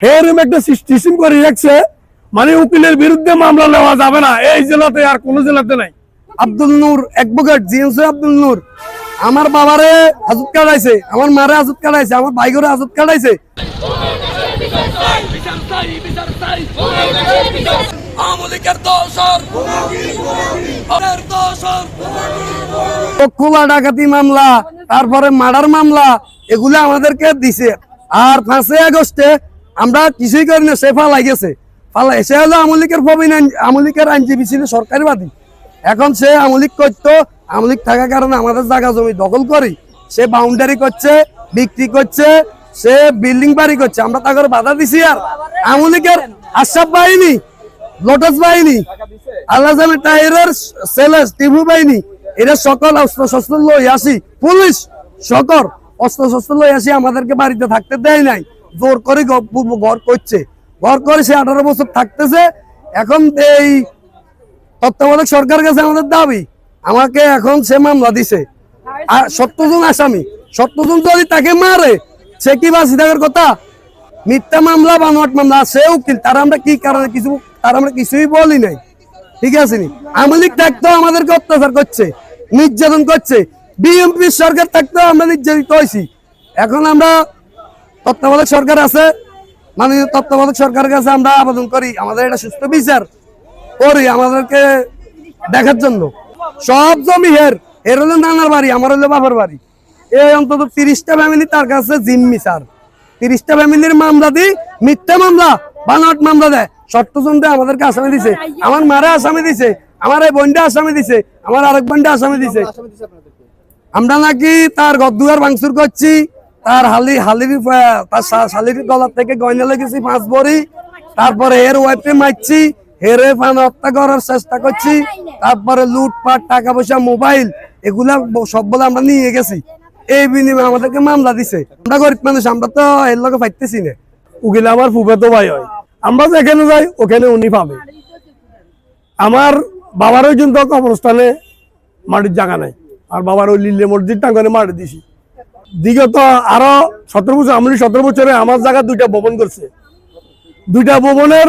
এরকম একটা সিস্টেম করে রাখছে মানে উকিলের বিরুদ্ধে মামলা নেওয়া যাবে না। এই জেলাতে আর কোন জেলাতে নাই। Abdul Noor advocate GMC Abdul Noor. আমার বাবারে হাজত কাটাইছে, আমার মারে হাজত কাটাইছে, আমার ভাইগরে হাজত কাটাইছে। কুলা ডাকাতি মামলা, তারপরে মার্ডার মামলা, এগুলো আমাদেরকে দিছে। আর পাঁচই আগস্টে আমরা কিছুই করি না, সে ফালাই গেছে ফালাই সে হলো আমলিকের প্রবীণ আমলিকের আইনজীবী ছিল সরকারি বাদী এখন সে আমলিক করতো, আমলিক থাকার কারণে আমাদের জায়গা জমি দখল করি সে বাউন্ডারি করছে, বিক্রি করছে, সে বিল্ডিং বাড়ি করছে। আমরা তাকে বাধা দিছি আর। আমলিকের আশাব বাহিনী লোটাস বাহিনী, আল্লাহ টাইরের সেলেস টিভু বাহিনী, এরা সকল অস্ত্র শস্ত্র লই আসি। পুলিশ সকল অস্ত্র শস্ত্র লই আসি, আমাদেরকে বাড়িতে থাকতে দেয় নাই। জোর করে ঘর করছে। ঘর করে সে আঠারো বছর থাকতেছে। এখন এই তত্ত্বাবধায়ক সরকার কাছে আমাদের দাবি, আমাকে এখন সে মামলা দিছে। আর সত্যজন আসামি সত্যজন যদি তাকে মারে, সে কি বাঁচি থাকার কথা? মিথ্যা মামলা বানোয়াট মামলা, সে উকিল, তারা আমরা কি কারণে কিছু, তারা আমরা কিছুই বলি নাই। ঠিক আছে নি? আমলিক থাকতেও আমাদেরকে অত্যাচার করছে, নির্যাতন করছে। বিএনপি সরকার থাকতেও আমরা নির্যাতিত হয়েছি এখন আমরা তত্ত্বাবধায়ক সরকার আছে, মাননীয় তত্ত্বাবধায়ক সরকারের কাছে আমরা আবেদন করি, আমাদের এটা সুস্থ বিচার করি, আমাদেরকে দেখার জন্য। সব জমি হের এর হলো নানার বাড়ি, আমার হলো বাবার বাড়ি। এই অন্তত তিরিশটা ফ্যামিলি তার কাছে জিম্মি, স্যার। তিরিশটা ফ্যামিলির মামলা দি, মিথ্যা মামলা, বানোয়াট মামলা দেয়। সত্যজনটা আমাদেরকে আসামি দিছে। আমার মারে আসামি দিছে, আমার এই বোনটা আসামি দিছে, আমার আরেক বোনটা আসামি দিছে। আমরা নাকি তার গদ্দুয়ার ভাঙচুর করছি তার হালি হালির তার শালির গলার থেকে গয়না লেগেছি, পাঁচ বড়ি। তারপরে এর ওয়াইফে মারছি, হেরে পান হত্যা করার চেষ্টা করছি। তারপরে লুটপাট টাকা পয়সা মোবাইল, এগুলা সব বলে আমরা নিয়ে গেছি। এই বিনিময়ে আমাদেরকে মামলা দিছে। আমরা গরিব মানুষ, আমরা তো এর লগে পাইতেছি না। উকিল, আমার ফুফেতো ভাই হয়। আমরা যেখানে যাই, ওখানে উনি পাবে। আমার বাবার ওই জন্য কবরস্থানে মাটির জায়গা নাই। আর বাবার ওই লিল্লে মসজিদ টাঙ্গনে মাটি দিছি। বিগত আরও সতেরো বছর, আমি সতেরো বছরে আমার জায়গা দুইটা ভবন করছে। দুইটা ভবনের,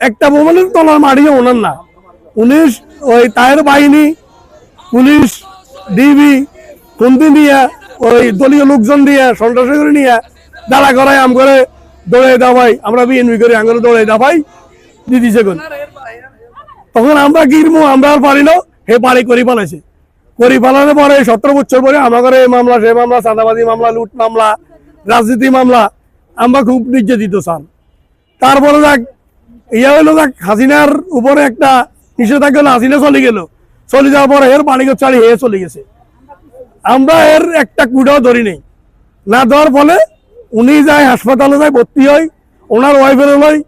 একটা ভবনের তলার মাটি ওনার না। উনিশ ওই তায়ের বাহিনী পুলিশ ডিবি কুন্তি নিয়ে, ওই দলীয় লোকজন দিয়ে সন্ত্রাসী করে নিয়ে দাঁড়া করাই আম করে দৌড়াই দাবাই আমরা বিএনপি করে আঙ্গুলে দৌড়াই। দাবাই দিদিছে কোন তখন আমরা গিরমু, আমরা আর পারি না, হে পারি করি পালাইছে। করি পালানোর পরে, সতেরো বছর পরে আমাদের এই মামলা সে মামলা চাঁদাবাদী মামলা, লুট মামলা, রাজনীতি মামলা, আমরা খুব নির্যাতিত স্যার। তারপরে দেখ ইয়া হলো দেখ হাসিনার উপরে একটা নিষেধাজ্ঞা হলো, হাসিনা চলে গেল। চলে যাওয়ার পরে এর বাড়িঘর চালি হয়ে চলে গেছে। আমরা এর একটা কুড়াও ধরি নেই। না দেওয়ার ফলে উনি যায় হাসপাতালে যায়, ভর্তি হয়, ওনার ওয়াইফের লয়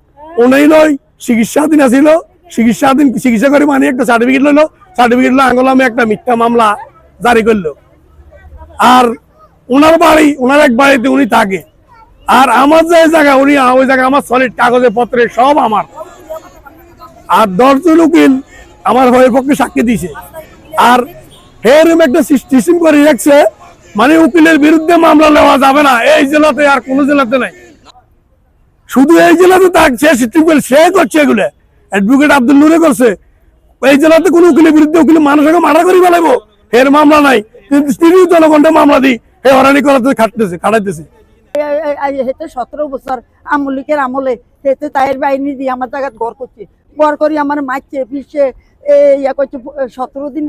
উনি লয়, চিকিৎসাধীন আছিল, চিকিৎসাধীন, চিকিৎসা করে মানে একটা সার্টিফিকেট লইলো সার্টিফিকেট একটা মিথ্যা মামলা জারি করল। আর ওনার বাড়ি এক বাড়িতে উনি থাকে। আর আমার যে জায়গা উনি, ওই আমার সলিড কাগজে পত্রে সব আমার। আর দশজন উকিল আমার হয়ে পক্ষে সাক্ষী দিছে আর এরকম একটা সিস্টেম করে রাখছে মানে উকিলের বিরুদ্ধে মামলা নেওয়া যাবে না। এই জেলাতে আর কোন জেলাতে নাই। শুধু এই জেলাতে তার সে সিস্টেম সে করছে এগুলো। অ্যাডভোকেট আব্দুল নুরে করছে। এই জেলাতে কোনো উকিলের বিরুদ্ধে উকিল মানুষকে মারা করি ফেলাইবো। এর মামলা নাই। কিন্তু স্ত্রী জনগণটা মামলা দিই হে হরানি করাতে খাটতেছে, খাটাইতেছে। সতেরো বছর আমলিকের আমলে তাইর বাহিনী দিয়ে আমার জায়গাত ঘর করছে। করি আমার ইয়া করছে, সতেরো দিন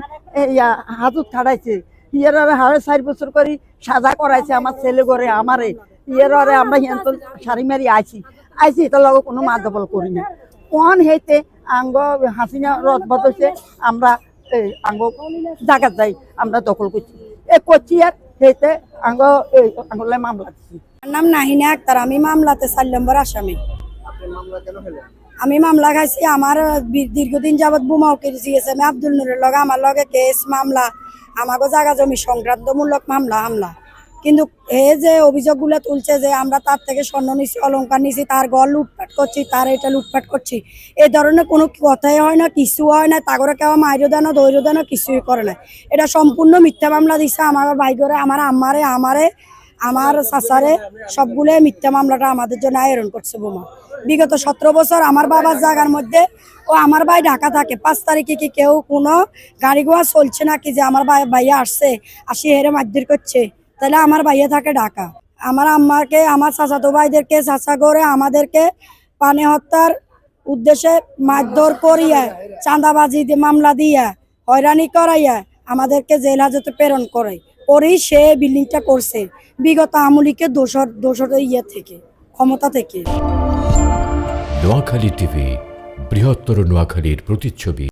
ইয়া, হাজত ছাড়াইছে ইয়ের হাড়ে চার বছর করি সাজা করাইছে আমার ছেলে ঘরে, আমারে। ইয়ের আমরা হিয়ান সারি মারি আইছি। আইছি, এটার লগে কোনো মাদবল করি না। কোন হেতে আঙ্গ হাসিনা রদ বদলছে, আমরা এই আঙ্গ জায়গা যাই, আমরা দখল করছি। এ করছি আর হেতে আঙ্গ, এই আঙ্গলে মামলা দিচ্ছি নাম নাহিনা আক্তার, আমি মামলাতে চার নম্বর আসামি। আমি মামলা খাইছি, আমার দীর্ঘদিন যাবৎ বোমা উকিলছি গেছে আমি আব্দুল নুরের লগে, আমার লগে কেস, মামলা আমাকে জায়গা জমি সংক্রান্তমূলক মামলা, হামলা। কিন্তু এ যে অভিযোগগুলো তুলছে যে আমরা তার থেকে স্বর্ণ নিছি, অলংকার নিছি, তার ঘর লুটপাট করছি, তার এটা লুটপাট করছি এই ধরনের কোনো কথাই হয় না, কিছু হয় না, তাগরে কেউ মাইরও দেয় না না, কিছুই করে না। এটা সম্পূর্ণ মিথ্যা মামলা দিছে আমার ভাই করে আমার আম্মারে, আমারে, আমার চাচারে, সবগুলো মিথ্যা মামলাটা আমাদের জন্য আয়রন করছে বোমা। বিগত সতেরো বছর আমার বাবার জায়গার মধ্যে ও আমার ভাই ঢাকা থাকে, পাঁচ তারিখে কি কেউ কোনো গাড়ি ঘোড়া চলছে নাকি যে আমার ভাই ভাইয়া আসছে, আসি হেরে মারধর করছে? তাহলে আমার ভাইয়া থাকে ঢাকা। আমার আম্মাকে, আমার চাচাতো ভাইদেরকে, চাচা করে আমাদেরকে পানি হত্যার উদ্দেশ্যে মারধর করিয়া, চাঁদাবাজি মামলা দিয়া হয়রানি করাইয়া আমাদেরকে জেল হাজতে প্রেরণ করে। করেই সে বিল্ডিংটা করছে, বিগত আমলিকে দোষর দোষর ইয়ে থেকে, ক্ষমতা থেকে। নোয়াখালী টিভি, বৃহত্তর নোয়াখালীর প্রতিচ্ছবি।